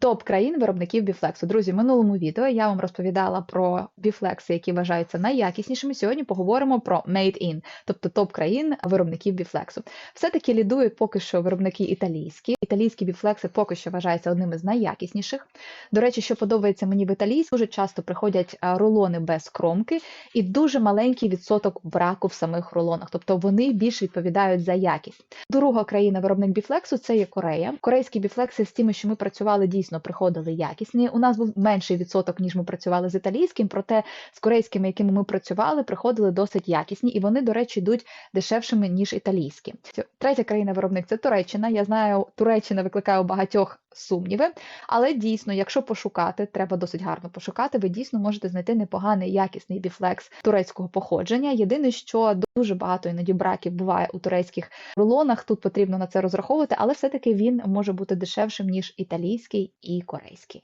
Топ країн виробників біфлексу. Друзі, в минулому відео я вам розповідала про біфлекси, які вважаються найякіснішими. Сьогодні поговоримо про Made in, тобто топ країн виробників біфлексу. Все-таки лідують поки що виробники італійські. Італійські біфлекси поки що вважаються одними з найякісніших. До речі, що подобається мені в італійській, дуже часто приходять рулони без кромки і дуже маленький відсоток браку в самих рулонах, тобто вони більш відповідають за якість. Друга країна виробник біфлексу це є Корея. Корейські біфлекси з тими, що ми працювали, дійсно приходили якісні. У нас був менший відсоток, ніж ми працювали з італійським, проте з корейськими, якими ми працювали, приходили досить якісні, і вони, до речі, йдуть дешевшими ніж італійські. Третя країна виробник це Туреччина. Я знаю, Туреччина викликає у багатьох сумніви, але дійсно, якщо пошукати, треба досить гарно пошукати. Ви дійсно можете знайти непоганий якісний біфлекс турецького походження. Єдине, що дуже багато іноді браків буває у турецьких рулонах. Тут потрібно на це розраховувати, але все-таки він може бути дешевшим ніж італійський і корейський.